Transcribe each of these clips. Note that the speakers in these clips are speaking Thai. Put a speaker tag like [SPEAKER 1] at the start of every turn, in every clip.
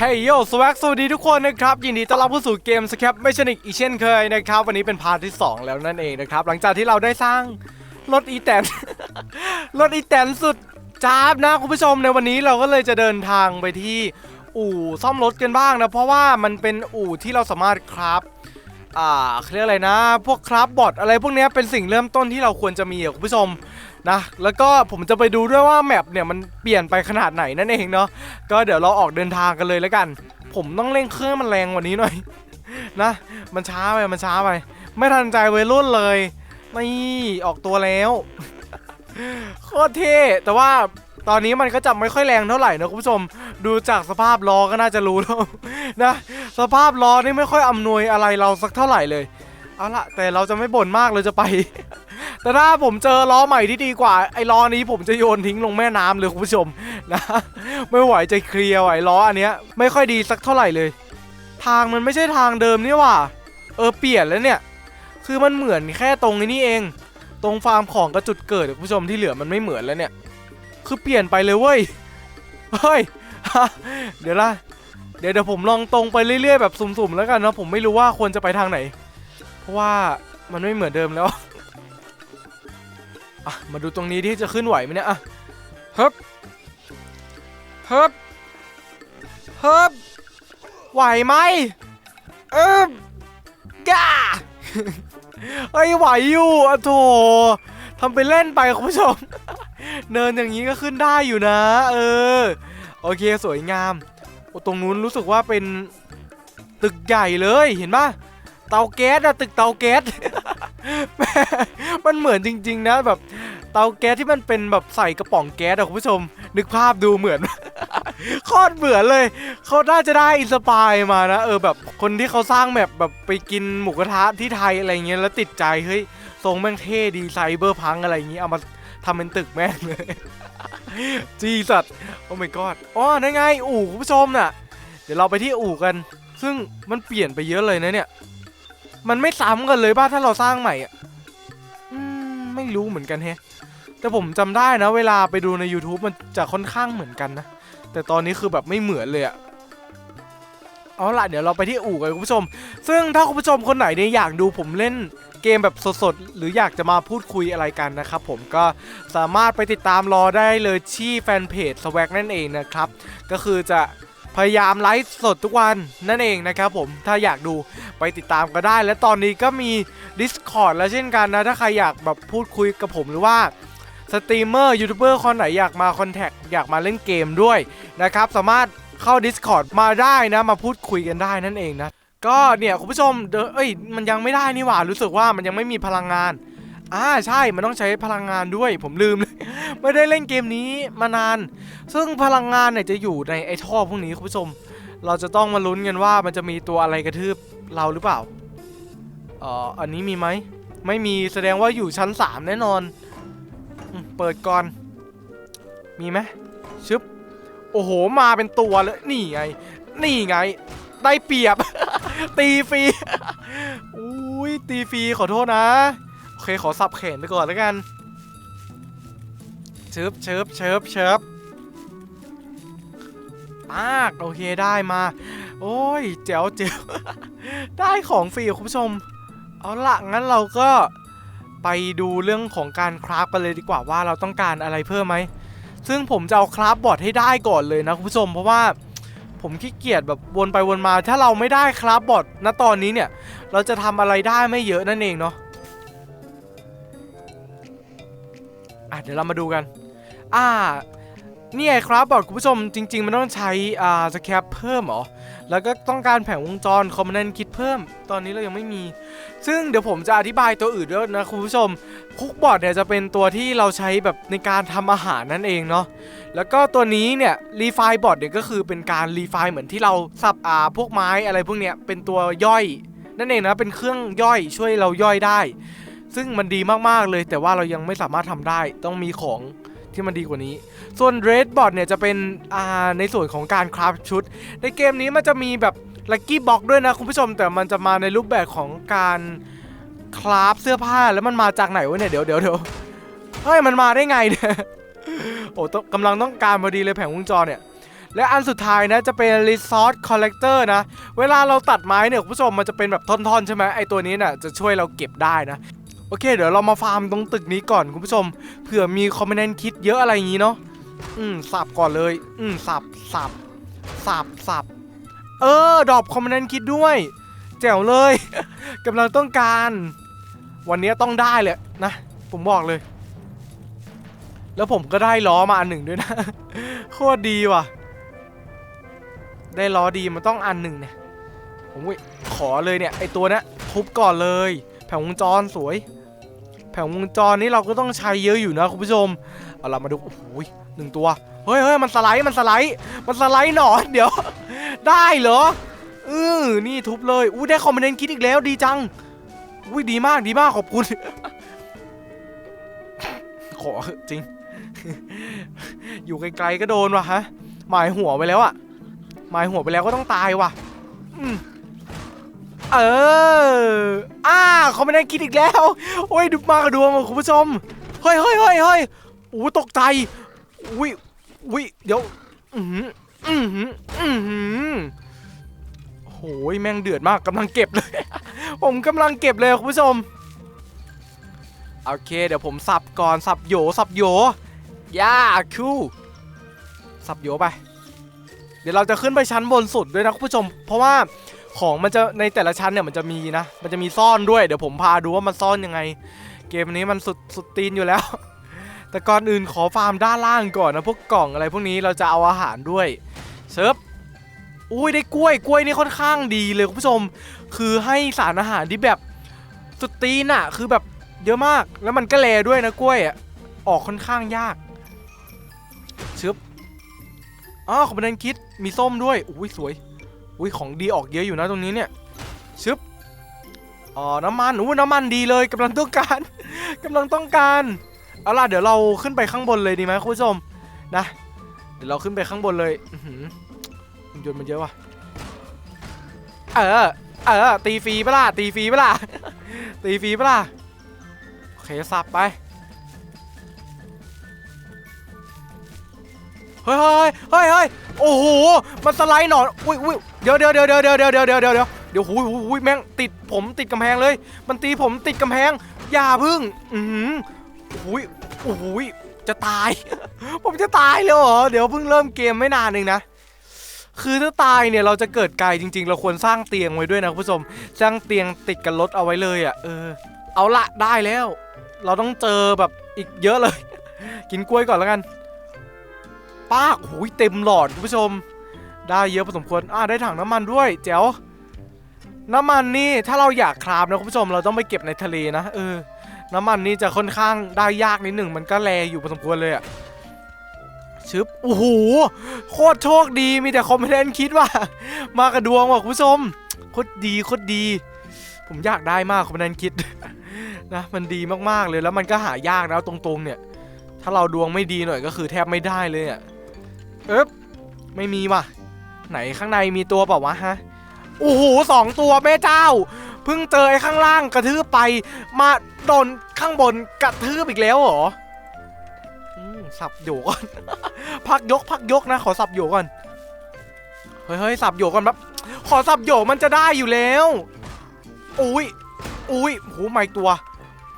[SPEAKER 1] เฮ้ยโยสวัสดีทุกคนนะครับ ยินดีต้อนรับเข้าสู่เกมสแคปไม่ชนิกอีเช่นเคยนะครับ วันนี้เป็นพาร์ทที่ 2 แล้วนั่นเองนะครับ หลังจากที่เราได้สร้างรถอีแตน รถอีแตนสุดจ้าบนะคุณผู้ชมในวันนี้เราก็เลยจะเดินทางไปที่อู่ซ่อมรถกันบ้างนะ เพราะว่ามันเป็นอู่ที่เราสามารถคราฟอ่าเรียกอะไรนะ พวกคราฟบอทอะไรพวกนี้เป็นสิ่งเริ่มต้นที่เราควรจะมีอะคุณผู้ชม นะแล้วก็ผมจะไปดูด้วยว่าแมปเนี่ยมันเปลี่ยนไปขนาดไหนนั่นเองเนาะก็เดี๋ยวเราออกเดินทางกันเลยแล้วกัน ผมต้องเร่งเครื่องมันแรงกว่านี้หน่อยนะมันช้าไปมันช้าไป ไม่ทันใจวัยรุ่นเลยนี่ออกตัวแล้วโคตรเท่แต่ว่าตอนนี้มันก็จะไม่ค่อยแรงเท่าไหร่นะคุณผู้ชม ดูจากสภาพล้อก็น่าจะรู้แล้วนะ สภาพล้อนี่ไม่ค่อยอำนวยอะไรเราสักเท่าไหร่เลย เอาละแต่เราจะไม่บ่นมากเราจะไป แต่ถ้าผมเจอล้อใหม่ที่ดีกว่า ไอ้ล้อนี้ผมจะโยนทิ้งลงแม่น้ำเลยคุณผู้ชมนะ ไม่ไหวใจเคลียร์ไหวล้ออันเนี้ยไม่ค่อยดีสักเท่าไหร่เลย ทางมันไม่ใช่ทางเดิมนี่ว่า เออเปลี่ยนแล้วเนี่ย คือมันเหมือนแค่ตรงนี้เอง ตรงฟาร์มของกับจุดเกิดคุณผู้ชมที่เหลือมันไม่เหมือนแล้วเนี่ย คือเปลี่ยนไปเลยเว้ยเฮ้ยเดี๋ยวละเดี๋ยวเดี๋ยวผมลองตรงไปเรื่อยๆแบบสุ่มๆแล้วกันเนาะผมไม่รู้ว่าควรจะไปทางไหน ราะว่ามันไม่เหมือนเดิมแล้วอะมาดูตรงนี้ที่จะขึ้นไหวไหมเนี่ยอะเฮ้บเฮ้บเฮ้บไหวไหมเออกาเฮ้ยไหวอยู่อะโถทำไปเล่นไปคุณผู้ชม เนินอย่างนี้ก็ขึ้นได้อยู่นะ เออ โอเคสวยงามโอ้ตรงนู้นรู้สึกว่าเป็นตึกใหญ่เลยเห็นปะ เตาแก๊สอะตึกเตาแก๊สแม่มันเหมือนจริง ๆ นะแบบเตาแก๊สที่มันเป็นแบบใส่กระป๋องแก๊สอะคุณผู้ชม นึกภาพดูเหมือนโคตรเหมือนเลยเขาน่าจะได้อินสปายมานะ เออแบบคนที่เขาสร้างแบบแบบไปกินหมูกระทะที่ไทยอะไรเงี้ยแล้วติดใจเฮ้ยทรงแม่งเท่ดีไซเบอร์พังอะไรอย่างงี้เอามาทำเป็นตึกแม่งเลยจีสัตว์โอ้ my god อ๋อนั่นไงอู่คุณผู้ชมน่ะ เดี๋ยวเราไปที่อู่กัน ซึ่งมันเปลี่ยนไปเยอะเลยนะเนี่ย มันไม่ซ้ำกันเลยป่ะถ้าเราสร้างใหม่อะอืมไม่รู้เหมือนกันแฮะ แต่ผมจำได้นะ เวลาไปดูใน YouTube มันจะค่อนข้างเหมือนกันนะ แต่ตอนนี้คือแบบไม่เหมือนเลยอะเอาล่ะเดี๋ยวเราไปที่อู่กันคุณผู้ชม ซึ่งถ้าคุณผู้ชมคนไหนเนี่ยอยากดูผมเล่นเกมแบบสดๆ หรืออยากจะมาพูดคุยอะไรกันนะครับผมก็สามารถไปติดตามรอได้เลยที่แฟนเพจ Swag นั่นเองนะครับ ก็คือจะ พยายามไลฟ์สดทุกวันนั่นเองนะครับผมถ้าอยากดูไปติดตามก็ได้ และตอนนี้ก็มี Discord แล้วเช่นกันนะ ถ้าใครอยากแบบพูดคุยกับผมหรือว่าสตรีมเมอร์ยูทูบเบอร์คนไหนอยากมาคอนแทคอยากมาเล่นเกมด้วยนะครับ สามารถเข้า Discord มาได้นะ มาพูดคุยกันได้นั่นเองนะ ก็เนี่ย คุณผู้ชมเดยวเอ้ยมันยังไม่ได้นี่หว่า รู้สึกว่ามันยังไม่มีพลังงาน อ่าใช่ มันต้องใช้พลังงานด้วย ผมลืมเลย ไม่ได้เล่นเกมนี้มานาน ซึ่งพลังงานเนี่ยจะอยู่ในไอ้ท่อพวกนี้คุณผู้ชม เราจะต้องมาลุ้นกันว่ามันจะมีตัวอะไรกระทืบเราหรือเปล่าเอ่ออันนี้มีไหม ไม่มี แสดงว่าอยู่ชั้น3แน่นอน เปิดก่อน มีไหมชึบ โอ้โห มาเป็นตัวเลย นี่ไง นี่ไง ได้เปรียบ ตีฟรี อุ้ยตีฟรีขอโทษนะ เคขอสับแขนไปก่อนแล้วกันเชิบเชิบเชิบเชิบปากโอเคได้มา โอ้ยเจ๋วเจ๋วได้ของฟรีคุณผู้ชม เอาละงั้นเราก็ไปดูเรื่องของการคราฟกันเลยดีกว่าว่าเราต้องการอะไรเพิ่มไหม ซึ่งผมจะเอาคราฟบอร์ดให้ได้ก่อนเลยนะคุณผู้ชม เพราะว่าผมขี้เกียจแบบวนไปวนมา ถ้าเราไม่ได้คราฟบอร์ดณตอนนี้เนี่ย เราจะทำอะไรได้ไม่เยอะนั่นเองเนาะ เดี๋ยวเรามาดูกัน อ่านี่ไงครับบอร์ดคุณผู้ชมจริง ๆ มันต้องใช้อ่าสแคปเพิ่มเหรอ แล้วก็ต้องการแผงวงจรคอมมานด์คิดเพิ่ม ตอนนี้เรายังไม่มี ซึ่งเดี๋ยวผมจะอธิบายตัวอื่นด้วยนะคุณผู้ชมคุกบอร์ดเนี่ยจะเป็นตัวที่เราใช้แบบในการทำอาหารนั่นเองเนาะแล้วก็ตัวนี้เนี่ยรีไฟบอร์ดเนี่ยก็คือเป็นการรีไฟเหมือนที่เราสับอ่าพวกไม้อะไรพวกเนี้ยเป็นตัวย่อย นั่นเองนะเป็นเครื่องย่อยช่วยเราย่อยได้ ซึ่งมันดีมากๆเลยแต่ว่าเรายังไม่สามารถทำได้ ต้องมีของที่มันดีกว่านี้ ส่วน Red b o t เนี่ยจะเป็นอ่าในส่วนของการคราฟชุด ในเกมนี้มันจะมีแบบลัคกี้บ็อกด้วยนะคุณผู้ชมแต่มันจะมาในรูปแบบของการคราฟเสื้อผ้าแล้วมันมาจากไหนวะเนี่ยเดี๋ยวเดี๋ยวเดี๋ยวเฮ้ยมันมาได้ไงเนี่ยโอ้ต้องกำลังต้องการพอดีเลยแผงวงจรเนี่ยและอันสุดท้ายนะจะเป็น Resource Collector นะ เวลาเราตัดไม้เนี่ยคุณผู้ชมมันจะเป็นแบบท่อนๆ ใช่ไหมไอตัวนี้น่ะจะช่วยเราเก็บได้นะ โอเค เดี๋ยวเรามาฟาร์มตรงตึกนี้ก่อนคุณผู้ชมเผื่อมีคอมเมนต์คิดเยอะอะไรอย่างนี้เนาะอืมสับก่อนเลย อืมสับสับสับสับเออดรอปคอมเมนต์คิดด้วย แจ๋วเลย กำลังต้องการ วันนี้ต้องได้เลยนะ ผมบอกเลย แล้วผมก็ได้ล้อมาอันหนึ่งด้วยนะ โคตรดีว่ะ ได้ล้อดีมันต้องอันหนึ่งเนี่ยผมขอเลยเนี่ยไอตัวเนี้ยทุบก่อนเลย แผงวงจรสวย งวงจรนี้เราก็ต้องใช้เยอะอยู่นะคุณผู้ชม เอาเรามาดู โอ้โหหนึ่งตัว เฮ้ยเฮ้ยมันสไลด์ มันสไลด์ มันสไลด์หนอนเดี๋ยว ได้เหรอเออนี่ทุบเลย อู้ได้คอมเมนต์คิดอีกแล้วดีจัง อุ้ยดีมากดีมากขอบคุณ ขอจริง อยู่ไกลๆก็โดนว่ะฮะ หมายหัวไปแล้วอะหมายหัวไปแล้วก็ต้องตายว่ะ อืม เอออ่าเขาไม่ได้คิดอีกแล้ว โอ้ยดูมากระดวงคุณผู้ชม เฮ้ยเฮ้ยเฮ้ยเฮ้ยโอ้ตกใจอุ้ยอุ้ยเดี๋ยว อือหืออือหืออือหือโอ้ยแม่งเดือดมากกำลังเก็บเลย ผมกำลังเก็บเลยคุณผู้ชม โอเค เดี๋ยวผมสับก่อนสับโยสับโยย่าคูสับโยไป เดี๋ยวเราจะขึ้นไปชั้นบนสุดด้วยนะคุณผู้ชม เพราะว่า ของมันจะในแต่ละชั้นเนี่ยมันจะมีนะ มันจะมีซ่อนด้วย เดี๋ยวผมพาดูว่ามันซ่อนยังไง เกมนี้มันสุดสุดตีนอยู่แล้ว แต่ก่อนอื่นขอฟาร์มด้านล่างก่อนนะพวกกล่องอะไรพวกนี้เราจะเอาอาหารด้วยเซิร์ฟอุ้ยได้กล้วยกล้วยนี่ค่อนข้างดีเลยคุณผู้ชม คือให้สารอาหารที่แบบสุดตีนอะคือแบบเยอะมากแล้วมันก็แลด้วยนะกล้วยอะออกค่อนข้างยากชึบอ๋อขอบคุณนันคิดมีส้มด้วยอุ้ยสวย อุ้ยของดีออกเยอะอยู่นะตรงนี้เนี่ยชึบอ๋อน้ำมันอู้น้ำมันดีเลยกำลังต้องการ กำลังต้องการเอาล่ะเดี๋ยวเราขึ้นไปข้างบนเลยดีไหมคุณผู้ชมนะ เดี๋ยวเราขึ้นไปข้างบนเลยอื้อหือหุ่นยนต์มันเยอะว่ะเออเออตีฟรีปะล่ะตีฟรีปะล่ะตีฟรีปะล่ะโอเคสับไปเฮ้ยเฮ้ยเฮ้ยเฮ้ย โอ้โห มันสไลด์หนอน อุ้ยอุ้ยเดี๋ยวเดี๋ยวเดี๋ยวเดี๋ยวเดี๋ยวเดี๋ยวเดี๋ยวเดี๋ยวเดี๋ยวเดี๋ยวเดี๋ยวหูยหูยหูแม่งติดผมติดกำแพงเลย มันตีผมติดกำแพง อย่าพึ่ง อือหือหูยโอ้ยจะตาย ผมจะตายเลยเหรอ เดี๋ยวเพิ่งเริ่มเกมไม่นานเองนะ คือถ้าตายเนี่ยเราจะเกิดไกลจริง ๆ เราควรสร้างเตียงไว้ด้วยนะคุณผู้ชม สร้างเตียงติดกับรถเอาไว้เลยอะ เออ เอาละได้แล้ว เราต้องเจอแบบอีกเยอะเลย กินกล้วยก่อนแล้วกัน ป้าโอ้ยเต็มหลอดคุณผู้ชม ได้เยอะพอสมควรอ่าได้ถังน้ำมันด้วยแจ๋วน้ำมันนี่ถ้าเราอยากคราบนะคุณผู้ชมเราต้องไปเก็บในทะเลนะเออ น้ำมันนี่จะค่อนข้างได้ยากนิดหนึ่งมันก็แลอยู่พอสมควรเลยอะชึบโอ้โหโคตรโชคดีมีแต่คอมเมนต์คิดว่า มากระดวงว่ะคุณผู้ชมโคตรดีโคตรดี ผมอยากได้มากคอมเมนต์คิดนะมันดีมากๆเลยแล้วมันก็หายากนะตรงๆเนี่ย ถ้าเราดวงไม่ดีหน่อยก็คือแทบไม่ได้เลยอะ เอ๊บไม่มีว่ะ ไหนข้างในมีตัวเปล่าวะฮะโอ้โหสองตัวแม่เจ้า เพิ่งเจอไอ้ข้างล่างกระทืบไป มาโดนข้างบนกระทืบอีกแล้วเหรออืมสับโยก่อน พักยกพักยกนะ ขอสับโยก่อน เฮ้ยเฮ้ยสับโยก่อนแบบขอสับโยมันจะได้อยู่แล้ว อุ้ยอุ้ยโหมาอีกตัว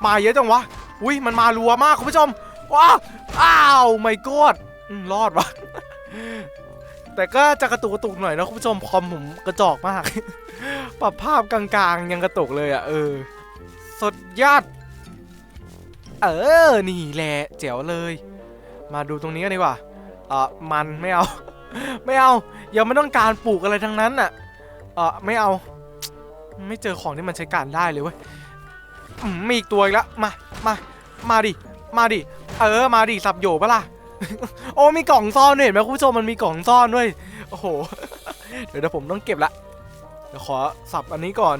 [SPEAKER 1] มาเยอะจังวะ อุ้ยมันมารัวมากคุณผู้ชม ว้าว อ้าวไม่กอดรอดวะ แต่ก็จะกระตุกกระตุกหน่อยนะคุณผู้ชมคอมผมกระจอกมาก ปรับภาพกลางๆ ยังกระตุกเลยอะเออ สดยอด เออ นี่แหละเจ๋วเลย มาดูตรงนี้กันดีกว่าเออมันไม่เอา ไม่เอา ยังไม่ต้องการปลูกอะไรทั้งนั้นอะเออไม่เอา ไม่เจอของที่มันใช้การได้เลยเว้ยอืมมีอีกตัวอีกแล้วมา มา มาดิ มาดิ เออ มาดิ สับโยปะล่ะ โอ้มีกล่องซ่อนด้วยเห็นไหมคุณผู้ชมมันมีกล่องซ่อนด้วยโอ้โห เดี๋ยวเดี๋ยวผมต้องเก็บละเดี๋ยวขอสับอันนี้ก่อน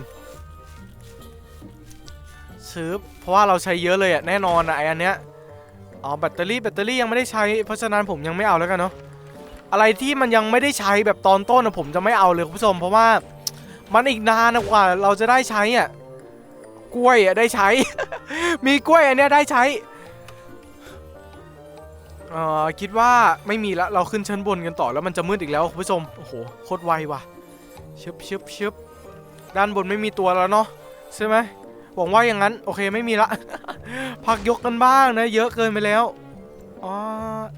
[SPEAKER 1] ซื้อเพราะว่าเราใช้เยอะเลยอะแน่นอนอะไออันเนี้ยอ๋อแบตเตอรี่แบตเตอรี่ยังไม่ได้ใช้ เพราะฉะนั้นผมยังไม่เอาแล้วกันเนาะอะไรที่มันยังไม่ได้ใช้แบบตอนต้นอะผมจะไม่เอาเลยคุณผู้ชม เพราะว่ามันอีกนานกว่าเราจะได้ใช้อะกล้วยอะได้ใช้ มีกล้วยอันเนี้ยได้ใช้ เอ่อคิดว่าไม่มีละเราขึ้นชั้นบนกันต่อแล้วมันจะมืดอีกแล้วคุณผู้ชมโอ้โหโคตรไวว่ะชึบชึบชึบด้านบนไม่มีตัวแล้วเนาะใช่ไหมหวังว่าอย่างนั้น โอเคไม่มีละ พักยกกันบ้างนะ เยอะเกินไปแล้วอ๋อ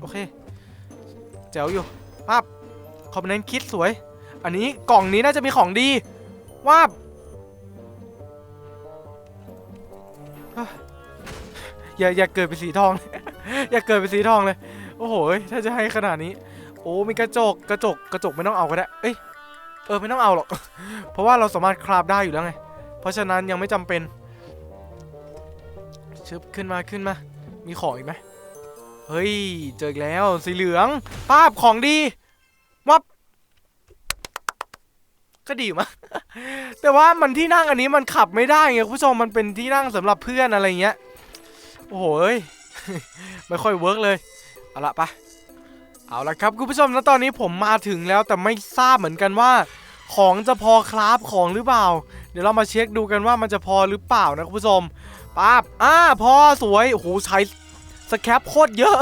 [SPEAKER 1] โอเคแจ๋วอยู่ภาพคอมเมนต์คิดสวย อันนี้กล่องนี้น่าจะมีของดีว่าอย่าอย่าเกิดเป็นสีทอง อย่าเกิดเป็นสีทองเลย โอ้โห ถ้าจะให้ขนาดนี้ โอ้ มีกระจก กระจก กระจกไม่ต้องเอาก็ได้ เอ้ย เออ ไม่ต้องเอาหรอก เพราะว่าเราสามารถคราบได้อยู่แล้วไง เพราะฉะนั้นยังไม่จำเป็นชึบขึ้นมาขึ้นมา มีของอีกไหมเฮ้ย เจออีกแล้ว สีเหลืองภาพของดีวับก็ดีมากแต่ว่ามันที่นั่งอันนี้มันขับไม่ได้ไงคุณผู้ชมมันเป็นที่นั่งสำหรับเพื่อนอะไรเงี้ย โอ้โหย ไม่ค่อยเวิร์กเลย เอาละปะเอาละครับคุณผู้ชมแล้วตอนนี้ผมมาถึงแล้วแต่ไม่ทราบเหมือนกันว่า ของจะพอคราฟของหรือเปล่า เดี๋ยวเรามาเช็คดูกันว่ามันจะพอหรือเปล่านะคุณผู้ชมป๊าบอ่าพอสวยโอ้โหใช้สแครปโคตรเยอะ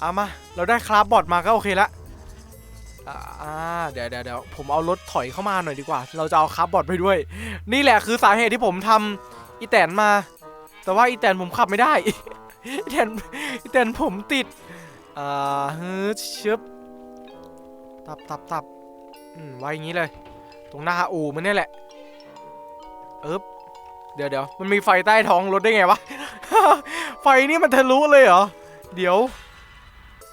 [SPEAKER 1] เอามา เราได้คราฟบอร์ดมาก็โอเคละอ่าเดี๋ยวเดี๋ยวเดี๋ยวผมเอารถถอยเข้ามาหน่อยดีกว่า เราจะเอาคราฟบอร์ดไปด้วย นี่แหละคือสาเหตุที่ผมทำอีแตนมา แต่ว่าอีแตนผมขับไม่ได้ แตนแตนผมติด อ่าเฮ้ยชึบตับตับตับอืมไว้อย่างนี้เลย ตรงหน้าอู่มันนี่แหละเอ๊บเดี๋ยวเดี๋ยวมันมีไฟใต้ท้องรถได้ไงวะ ไฟนี่มันทะลุเลยเหรอ เดี๋ยว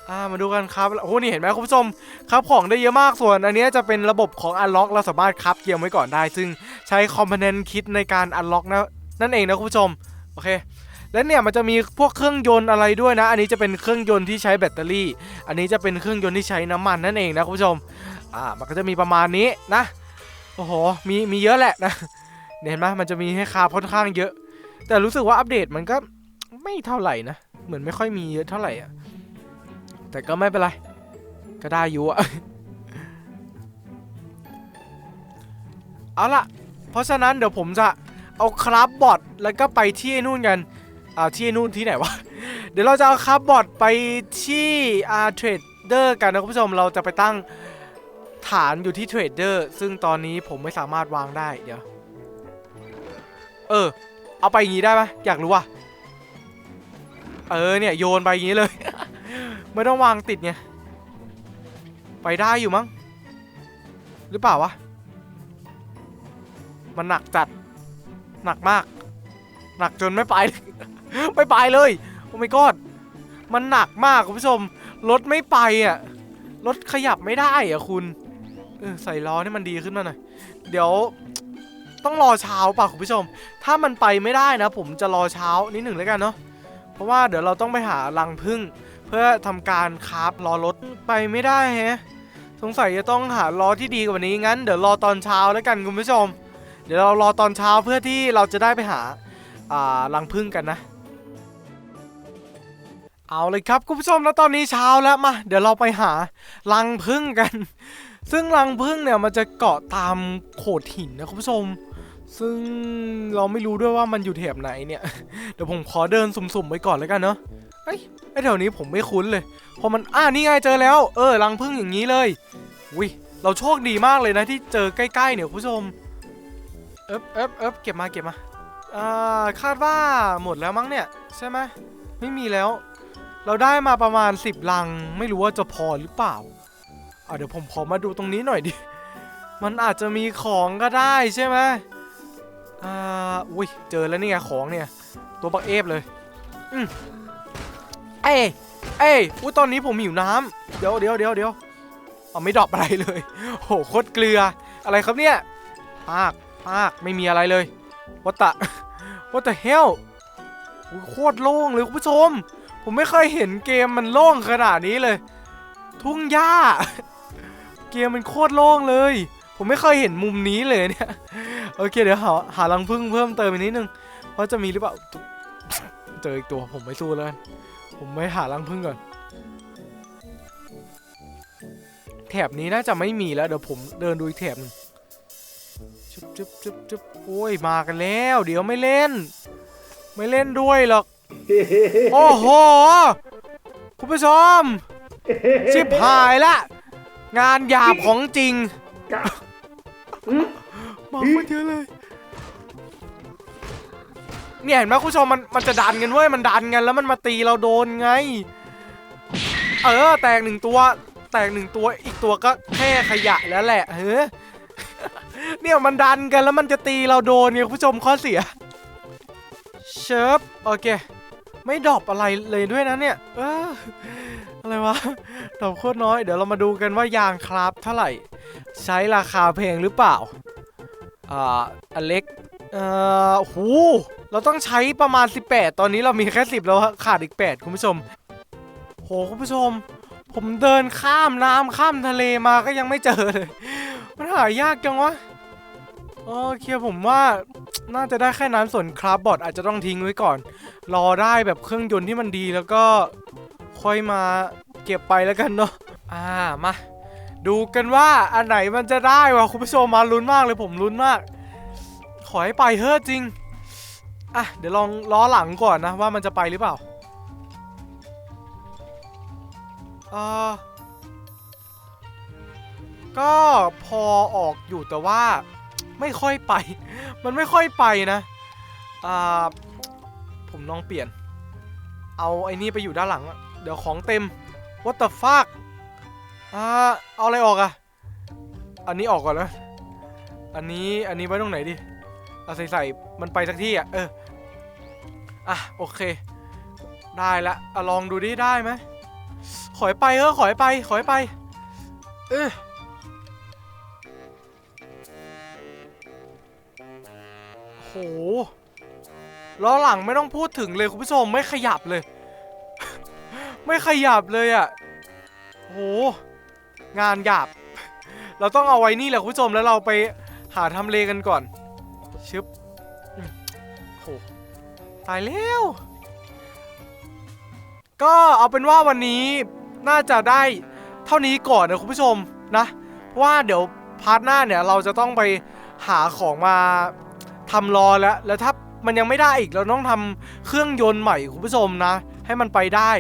[SPEAKER 1] อ่า มาดูกันครับ โอ้โหนี่เห็นไหมคุณผู้ชม ครับของได้เยอะมาก ส่วนอันนี้จะเป็นระบบของ Unlock เราสามารถครับเกียมไว้ก่อนได้ ซึ่งใช้คอมโพเนนต์คิดในการ Unlock นะ นั่นเองนะคุณผู้ชม โอเค แล้วเนี่ยมันจะมีพวกเครื่องยนต์อะไรด้วยนะ อันนี้จะเป็นเครื่องยนต์ที่ใช้แบตเตอรี่ อันนี้จะเป็นเครื่องยนต์ที่ใช้น้ำมันนั่นเองนะคุณผู้ชม อ่า มันก็จะมีประมาณนี้นะ โอ้โห มีมีเยอะแหละนะเนี่ยเห็นไหมมันจะมีให้คาค่อนข้างเยอะ แต่รู้สึกว่าอัปเดตมันก็ไม่เท่าไหร่นะ เหมือนไม่ค่อยมีเยอะเท่าไหร่อะแต่ก็ไม่เป็นไร ก็ได้อยู่อะเอาล่ะ เพราะฉะนั้นเดี๋ยวผมจะเอาคราฟบอทแล้วก็ไปที่นู่นกัน อ่าที่นู่นที่ไหนวะ เดี๋ยวเราจะเอาคาราฟบอทไปที่อาเทรดเดอร์กันนะคุณผู้ชมเราจะไปตั้งฐานอยู่ที่เทรดเดอร์ซึ่งตอนนี้ผมไม่สามารถวางได้เดี๋ยว เออ เอาไปอย่างนี้ได้ไหมอยากรู้ว่ะเออเนี่ยโยนไปอย่างนี้เลย ไม่ต้องวางติดไงไปได้อยู่มั้งหรือเปล่าวะมันหนักจัดหนักมาก หนักจนไม่ไป ไม่ไปเลย โอ้ my god มันหนักมากคุณผู้ชม รถไม่ไปอะ รถขยับไม่ได้อะคุณเออใส่ล้อนี่มันดีขึ้นมาหน่อย เดี๋ยวต้องรอเช้าป่ะคุณผู้ชม ถ้ามันไปไม่ได้นะ ผมจะรอเช้านิดหนึ่งแล้วกันเนาะ เพราะว่าเดี๋ยวเราต้องไปหารังพึ่ง เพื่อทำการคราฟล้อรถไปไม่ได้แฮะ สงสัยจะต้องหาล้อที่ดีกว่านี้งั้นเดี๋ยวรอตอนเช้าแล้วกันคุณผู้ชม เดี๋ยวเรารอตอนเช้าเพื่อที่เราจะได้ไปหาอ่ารังพึ่งกันนะ เอาเลยครับคุณผู้ชมแล้วตอนนี้เช้าแล้วมา เดี๋ยวเราไปหารังพึ่งกัน ซึ่งรังพึ่งเนี่ยมันจะเกาะตามโขดหินนะคุณผู้ชม ซึ่งเราไม่รู้ด้วยว่ามันอยู่แถบไหนเนี่ย เดี๋ยวผมขอเดินสุ่มๆไว้ก่อนแล้วกันเนาะเอ้ยไอแถวนี้ผมไม่คุ้นเลยเพอมันอ่านี่ไงเจอแล้ว เออรังพึ่งอย่างนี้เลยวิเราโชคดีมากเลยนะที่เจอใกล้ๆเนี่ยคุณผู้ชมเอ๊บเอ๊บเอ๊บเก็บมาเก็บมาอ่าคาดว่าหมดแล้วมั้งเนี่ยใช่ไหมไม่มีแล้ว เราได้มาประมาณ 10 ลัง ไม่รู้ว่าจะพอหรือเปล่าอ่าเดี๋ยวผมขอมาดูตรงนี้หน่อยดิ มันอาจจะมีของก็ได้ใช่ไหมอ่า อุ้ย เจอแล้วนี่ไงของเนี่ย ตัวบักเอฟเลย อืมเอ้ยเอ้ยอุ้ยตอนนี้ผมหิวน้ำเดี๋ยวเดี๋ยวเดี๋ยวเดี๋ยวเอาไม่ดรอปอะไรเลย โหโคตรเกลือ อะไรครับเนี่ย ปากมาก ไม่มีอะไรเลยวัตตะวัตตะเฮลโคตรโล่งเลยคุณผู้ชม ผมไม่เคยเห็นเกมมันโล่งขนาดนี้เลย ทุ่งหญ้า เกมมันโคตรโล่งเลย ผมไม่เคยเห็นมุมนี้เลยเนี่ย โอเคเดี๋ยวหาหารังพึ่งเพิ่มเติมอีกนิดนึงว่าจะมีหรือเปล่า เจออีกตัวผมไม่สู้แล้วนผมไม่หารังพึ่งก่อน แถบนี้น่าจะไม่มีแล้วเดี๋ยวผมเดินดูอีกแถบหนึงจุ๊บจุ๊บจุ๊บจุ๊บโอ้ยมากันแล้ว เดี๋ยวไม่เล่น ไม่เล่นด้วยหรอก โอ้โหคุณคุณผู้ชม ชิบหายละ งานหยาบของจริง
[SPEAKER 2] กะอืม
[SPEAKER 1] มาโคตรเยอะเลย เนี่ยเห็นไหมคุณผู้ชมมันมันจะดันกันเว้ย มันดันกันแล้วมันมาตีเราโดนไง เออ แตกหนึ่งตัว แตกหนึ่งตัวอีกตัวก็แค่ขยะแล้วแหละเฮ้ยเนี่ยมันดันกันแล้วมันจะตีเราโดนไงคุณผู้ชมข้อเสีย เชิบโอเค ไม่ดรอปอะไรเลยด้วยนะเนี่ย เอออะไรวะดรอปโคตรน้อย เดี๋ยวเรามาดูกันว่ายางคราฟเท่าไหร่ ใช้ราคาแพงหรือเปล่า อ่า อเล็ก เอ่อหู เราต้องใช้ประมาณ 18 ตอนนี้เรามีแค่ 10 แล้วขาดอีก 8 คุณผู้ชม โห คุณผู้ชม ผมเดินข้ามน้ำข้ามทะเลมาก็ยังไม่เจอเลย มันหายากจังวะโอเคผมว่า น่าจะได้แค่นั้นส่วนคราฟบอร์ดอาจจะต้องทิ้งไว้ก่อน รอได้แบบเครื่องยนต์ที่มันดีแล้วก็ค่อยมาเก็บไปแล้วกันเนาะอ่ามา ดูกันว่าอันไหนมันจะได้วะคุณผู้ชมมาลุ้นมากเลยผมลุ้นมาก ขอให้ไปเฮ้อจริงอะเดี๋ยวลองล้อหลังก่อนนะว่ามันจะไปหรือเปล่าเออก็พอออกอยู่แต่ว่า ไม่ค่อยไป มันไม่ค่อยไปนะอ่าผมลองเปลี่ยน เอาไอ้นี่ไปอยู่ด้านหลัง เดี๋ยวของเต็ม what the fuck อ่าเอาอะไรออกอะอันนี้ออกก่อนนะอันนี้อันนี้ไว้ตรงไหนดิเอาใส่ใส่มันไปสักที่อะเอออะโอเค ได้ละอะลองดูดิได้ไหมขอให้ไปเออขอให้ไปขอให้ไป เออ ล้อหลังไม่ต้องพูดถึงเลยคุณผู้ชมไม่ขยับเลย ไม่ขยับเลยอะ่ะโหงานหยาบ เราต้องเอาไว้นี่แหละคุณผู้ชมแล้วเราไปหาทำเลกันก่อน ชึบอืมโหตายแล้ว ก็เอาเป็นว่าวันนี้น่าจะได้เท่านี้ก่อนนะคุณผู้ชมนะ เพราะว่าเดี๋ยวพาร์ทหน้าเนี่ยเราจะต้องไปหาของมา ทำรอแล้ว แล้วถ้ามันยังไม่ได้อีกเราต้องทำเครื่องยนต์ใหม่คุณผู้ชมนะ ให้มันไปได้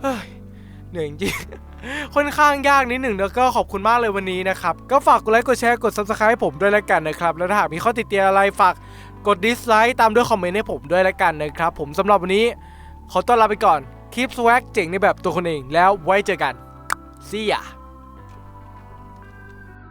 [SPEAKER 1] เฮ้ยเหนื่อยจริงค่อนข้างยากนิดหนึ่งแล้วก็ขอบคุณมากเลยวันนี้นะครับ ก็ฝากกดไลค์กดแชร์กด subscribe ให้ผมด้วยแล้วกันนะครับ แล้วถ้าหากมีข้อติดเตียนอะไรฝากกด dislike ตามด้วยคอมเมนต์ให้ผมด้วยแล้วกันนะครับ ผมสำหรับวันนี้ ขอต้อนรับไปก่อน Keep Swag เจ๋งในแบบตัวคนเองแล้วไว้เจอกัน See ya